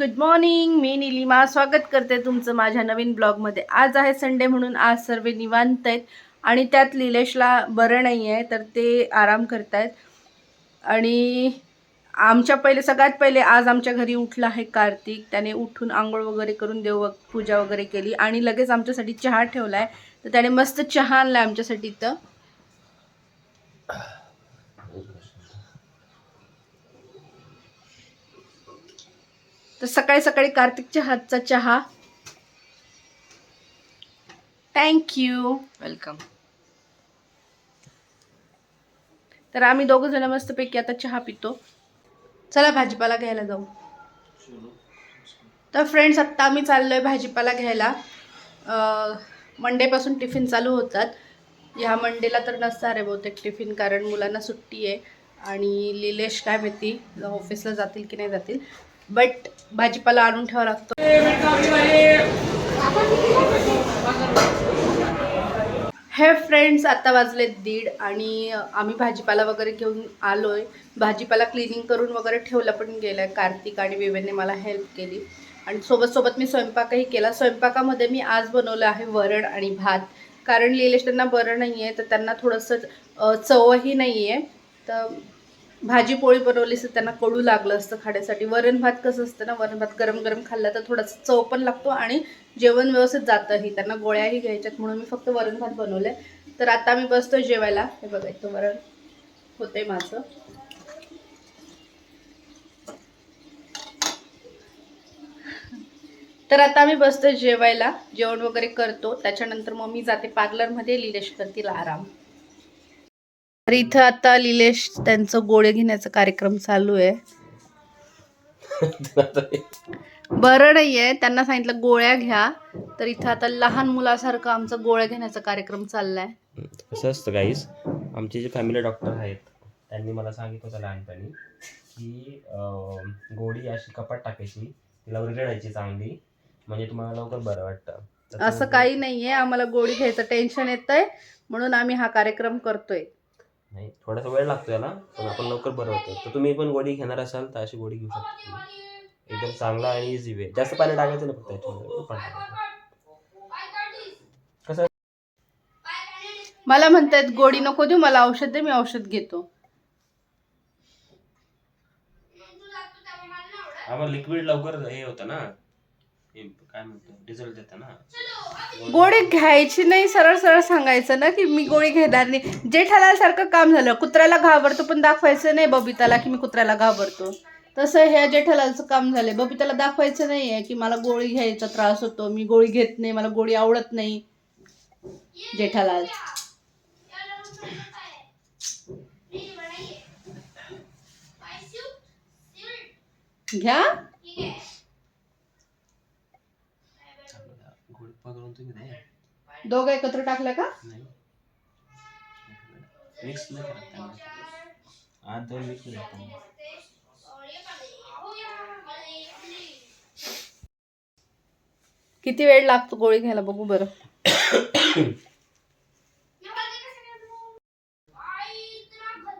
Good morning मी निलिमा. स्वागत करते तुमचं माझ्या नवीन ब्लॉगमध्ये. आज आहे संडे म्हणून आज सर्व निवांत आहेत. आणि त्यात निलेशला बरं नाही आहे तर ते आराम करतायत. आणि आमच्या पहिले सगळ्यात पहिले आज आमच्या घरी उठला आहे कार्तिक. त्याने उठून आंघोळ वगैरे करून देव पूजा वगैरे केली. आणि लगेच आमच्यासाठी चहा ठेवला आहे तर त्याने मस्त चहा आणला आमच्यासाठी तर तर सकाळी सकाळी कार्तिकच्या हातचा चहा. थँक्यू वेलकम तर आम्ही दोघं जण मस्तपैकी आता चहा पितो. चला भाजीपाला घ्यायला जाऊ. तर फ्रेंड्स आत्ता आम्ही चाललो आहे भाजीपाला घ्यायला. मंडेपासून टिफिन चालू होतात. ह्या मंडेला तर नसणार आहे बहुतेक टिफिन कारण मुलांना सुट्टी आहे. आणि लिलेश काय माहिती ऑफिसला जातील की नाही जातील. बट भाजीपाला आणून ठेवावा लागतो. हे फ्रेंड्स आता वाजले दीड आणि आम्ही भाजीपाला वगैरे घेऊन आलोय. भाजीपाला क्लिनिंग करून वगैरे ठेवला पण गेलाय. कार्तिक आणि विवेकने मला हेल्प केली. आणि सोबत सोबत मी स्वयंपाकही केला. स्वयंपाकामध्ये मी आज बनवलं आहे वरण आणि भात. कारण लिहिलेश त्यांना बरं नाही आहे तर त्यांना थोडंसं चवही नाही आहे तर भाजी पोळी बनवली तर त्यांना कडू लागलं असतं खाण्यासाठी. वरण भात कसं असतं ना वरण भात गरम गरम खाल्ला तर थोडासा चव पण लागतो आणि जेवण व्यवस्थित जातंही. त्यांना गोळ्याही घ्यायच्यात म्हणून मी फक्त वरण भात बनवलंय. तर आता मी बसतोय जेवायला. हे बघा इथं वरण होते माझं. तर आता आम्ही बसतोय जेवायला. जेवण वगैरे करतो. त्याच्यानंतर मग मी जाते पार्लरमध्ये लिलेश करतील आराम. तर इथं आता लिलेश त्यांचं गोळे घेण्याचा कार्यक्रम चालू आहे. बरं नाही आहे त्यांना सांगितलं गोळ्या घ्या. तर इथं आता लहान मुलासारखं आमचं गोळ्या घेण्याचा कार्यक्रम चाललाय. असं असतं गाईस आमचे जे फॅमिली डॉक्टर आहेत त्यांनी मला सांगितलं होतं लहानपणी की गोळी अशी कपाट टाकायची तिला उरगडायची चांगली म्हणजे तुम्हाला लवकर बरं वाटतं. असं काही नाहीये. आम्हाला गोळी घ्यायचं टेन्शन येतंय. म्हणून आम्ही हा कार्यक्रम करतोय. नाही थोडासा वेळ लागतो याला पण आपण लवकर बरं होतो. तर तुम्ही पण गोळी घेणार असाल तर अशी गोळी घेऊ शकता तुम्ही. एकदम चांगला आणि इझी वे जास्त पाणी टाकायचं नाही फक्त याच्यामध्ये पण. कसं? मला म्हणतायत गोळी नको देऊ मला औषध दे मी औषध घेतो. आम्हाला लिक्विड लवकर हे होतं ना. काय म्हणतो रिझल्ट देतं ना. गोळी घ्यायची नाही सरळ सरळ सांगायचं ना की मी गोळी घेणार नाही. जेठालाल सारखं काम झालं. कुत्र्याला घाबरतो पण दाखवायचं नाही बबिताला की मी कुत्र्याला घाबरतो. तसं ह्या जेठालालचं काम झालंय. बबिताला दाखवायचं नाही आहे की मला गोळी घ्यायचा त्रास होतो. मी गोळी घेत नाही मला गोळी आवडत नाही. जेठालाल. घ्या. पकडून तुम्ही द्या दोघं एकत्र टाकलं का? नाही. मिक्स नाही करत त्यांना. आत दोन मिक्स नाही करत किती वेळ लागतो गोळी घ्यायला बघू बरं.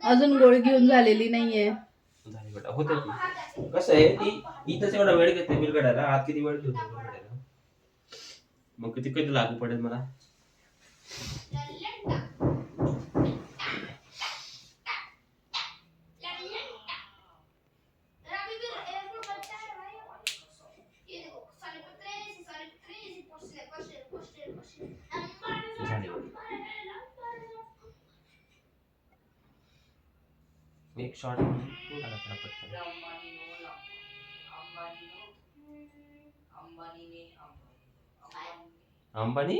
अजून गोळी घेऊन झालेली नाहीये. झाली बेटा होते ती कसं आहे ती इथंच एवढा वेळ घेते बिल काढायला आत किती वेळ घेतो बिल काढायला मग किती कधी लागू पडेल मला? एक शॉर्ट टाका पटकन अंबानी?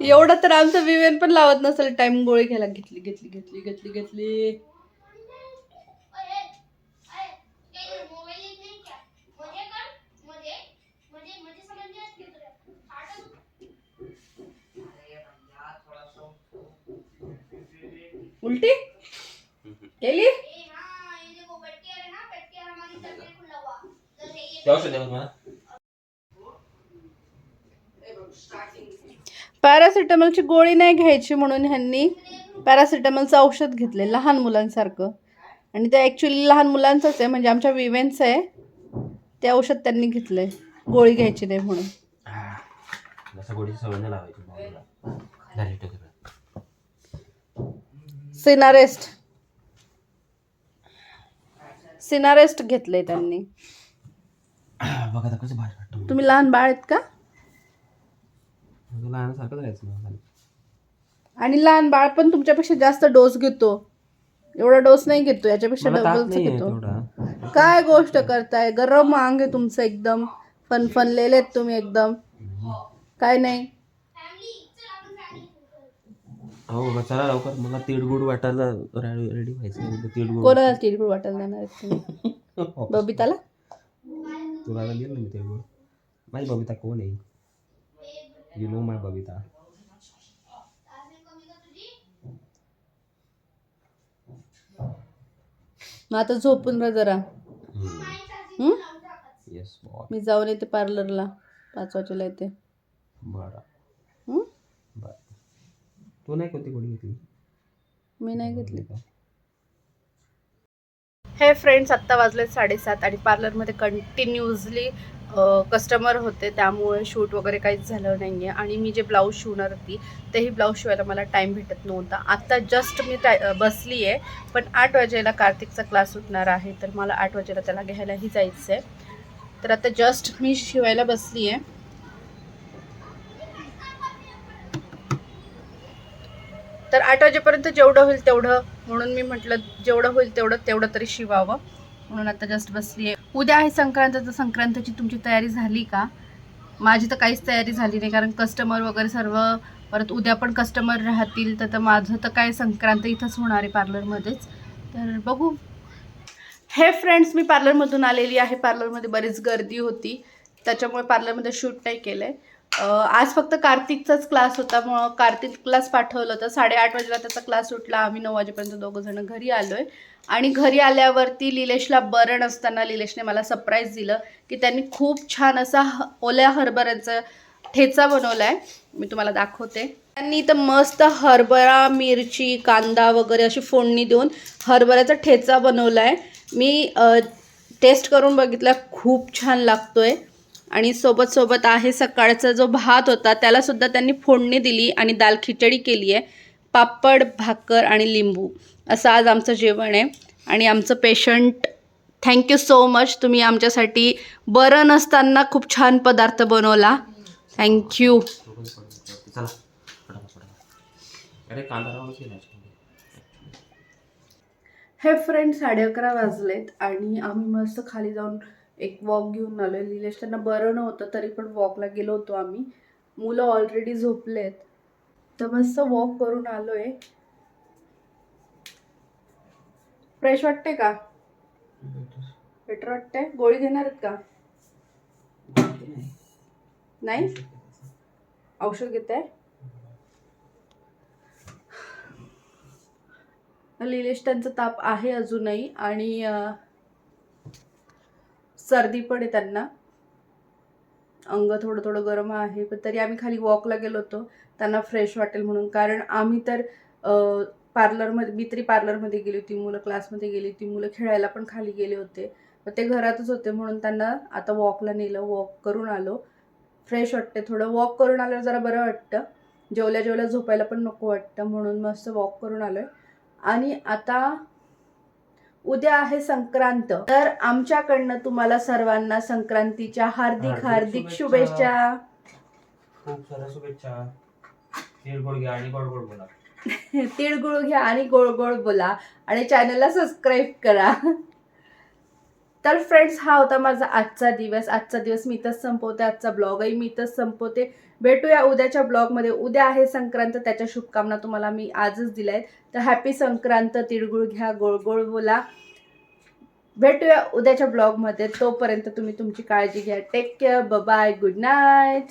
एवढं तर आमचं विवेन पण लावत नसेल. टाइम गोळी घ्यायला घेतली घेतली घेतली घेतली घेतली. उलटी? केली? पॅरासिटामॉलची गोळी नाही घ्यायची म्हणून ह्यांनी पॅरासिटामॉलचं औषध घेतले लहान मुलांसारखं. आणि ते ॲक्च्युली लहान मुलांचंच आहे म्हणजे आमच्या विवेंचं आहे. ते औषध त्यांनी घेतलंय गोळी घ्यायची नाही म्हणून. सिनारेस्ट. सिनारेस्ट घेतलंय त्यांनी. बघा आता कसं भारी वाटतं तुम्ही लहान बाळ आहेत का? लहानसारखं जायचं. आणि लहान बाळ पण तुमच्यापेक्षा जास्त डोस घेतो. एवढा डोस नाही घेतो याच्यापेक्षा मला ताप डबलच घेतो. तेवढा. काय गोष्ट करताय? गरम अंग आहे तुमचं एकदम. फनफनलेले आहेत तुम्ही एकदम. काय नाही? हो बाबा चला लवकर. मला तिळगुळ वाटायला रेडी व्हायचं तिळगुळ कोणाला तिळगुळ वाटायला जाणार आहेत तुम्ही? हो. बबिताला? तुला दिलं ना मी तिळगुळ माझी बबिता कोण आहे? You know my Babita. मग आता झोपून राहा जरा. हं? येस मी जाऊन येते पार्लरला पाच वाजेला येते. हं? बरं. तू नाही कोणती गोळी घेतली? मी नाही घेतली. का? हे फ्रेंड्स आत्ता वाजले साडेसात आणि पार्लरमध्ये कंटिन्युअसली कस्टमर होते त्यामुळे शूट वगैरे काहीच झालं नाही आहे आणि मी जे ब्लाऊज शिवणार होती तेही ब्लाऊज शिवायला मला टाईम भेटत नव्हता. आत्ता जस्ट मी टा बसली आहे पण आठ वाजेला कार्तिकचा क्लास सुटणार आहे तर मला आठ वाजेला त्याला घ्यायलाही जायचं आहे तर आता जस्ट मी शिवायला बसली आहे तर आठ वाजेपर्यंत जेवढं होईल तेवढं म्हणून मी म्हटलं जेवढं होईल तेवढं तेवढं तरी शिवावं. म्हणून आता जस्ट बसली आहे उद्या आहे संक्रांत तर संक्रांतीची तुमची तयारी झाली का? माझी तर काहीच तयारी झाली नाही कारण कस्टमर वगैरे सर्व परत उद्या पण कस्टमर राहतील तर तर माझं तर काय संक्रांत इथंच होणार आहे पार्लरमध्येच तर बघू. हे फ्रेंड्स मी पार्लरमधून आलेली आहे. पार्लरमध्ये बरीच गर्दी होती. त्याच्यामुळे पार्लरमध्ये शूट नाही केलं आहे आज फक्त कार्तिकचाच क्लास होता मग कार्तिक क्लास पाठवलं होतं साडेआठ वाजेला त्याचा क्लास सुटला. आम्ही नऊ वाजेपर्यंत दोघं जण घरी आलो आहे आणि घरी आल्यावरती लिलेशला बरं नसताना लिलेशने मला सरप्राईज दिलं की त्यांनी खूप छान असा ह ओल्या हरभऱ्याचा ठेचा बनवला आहे मी तुम्हाला दाखवते. त्यांनी तर मस्त हरभरा मिरची कांदा वगैरे अशी फोडणी देऊन हरभऱ्याचा ठेचा बनवला आहे मी टेस्ट करून बघितला. खूप छान लागतोय. आणि सोबत सोबत आहे सकाळचा जो भात होता त्यालासुद्धा त्यांनी फोडणी दिली आणि दाल खिचडी केली आहे. पापड भाकर आणि लिंबू. असं आज आमचं जेवण आहे. आणि आमचं पेशंट थँक्यू सो मच तुम्ही आमच्यासाठी बरं नसताना खूप छान पदार्थ बनवला. थँक्यू हे फ्रेंड साडे अकरा वाजलेत आणि आम्ही मस्त खाली जाऊन एक वॉक घेऊन आलो आहे निलेश त्यांना बरं नव्हतं तरी पण वॉकला गेलो होतो आम्ही. मुलं ऑलरेडी झोपलेत. तर मस्त वॉक करून आलो आहे फ्रेश वाटते का? बेटर वाटते गोळी घेणार आहेत का? नाही? औषध घेत आहे लिलेश त्यांचा ताप आहे अजूनही. आणि सर्दी पण आहे त्यांना. अंग थोडं थोडं गरम आहे पण तरी आम्ही खाली वॉकला गेलो होतो. त्यांना फ्रेश वाटेल म्हणून. कारण आम्ही तर पार्लरमध्ये मी तरी पार्लरमध्ये गेली होती मुलं क्लासमध्ये गेली होती मुलं खेळायला पण खाली गेले होते. मग ते घरातच होते म्हणून त्यांना आता वॉकला नेलं वॉक करून आलो. फ्रेश वाटते थोडं. वॉक करून आल्यावर जरा बरं वाटतं. जेवल्या जेवल्या झोपायला पण नको वाटतं म्हणून मस्त वॉक करून आलो आहे आणि आता उद्या आहे संक्रांत. तर आमच्याकडनं तुम्हाला सर्वांना संक्रांतीच्या हार्दिक हार्दिक शुभेच्छा. शुभेच्छा. खूप साऱ्या शुभेच्छा. तिळगुळ घ्या आणि गोड गोड बोला. तिळगुळ घ्या आणि गोड गोड बोला. आणि चॅनलला सबस्क्राईब करा. तर फ्रेंड्स हा होता माझा आजचा दिवस. आजचा दिवस मी इथंच संपवते. आजचा ब्लॉगही मी इथंच संपवते. भेटूया उद्याच्या ब्लॉगमध्ये उद्या आहे संक्रांत त्याच्या शुभकामना तुम्हाला मी आजच दिल्या आहेत तर हॅपी संक्रांत तिळगुळ घ्या गोळगोळ बोला. भेटूया उद्याच्या ब्लॉगमध्ये तोपर्यंत तुम्ही तुमची काळजी घ्या. Take care bye good night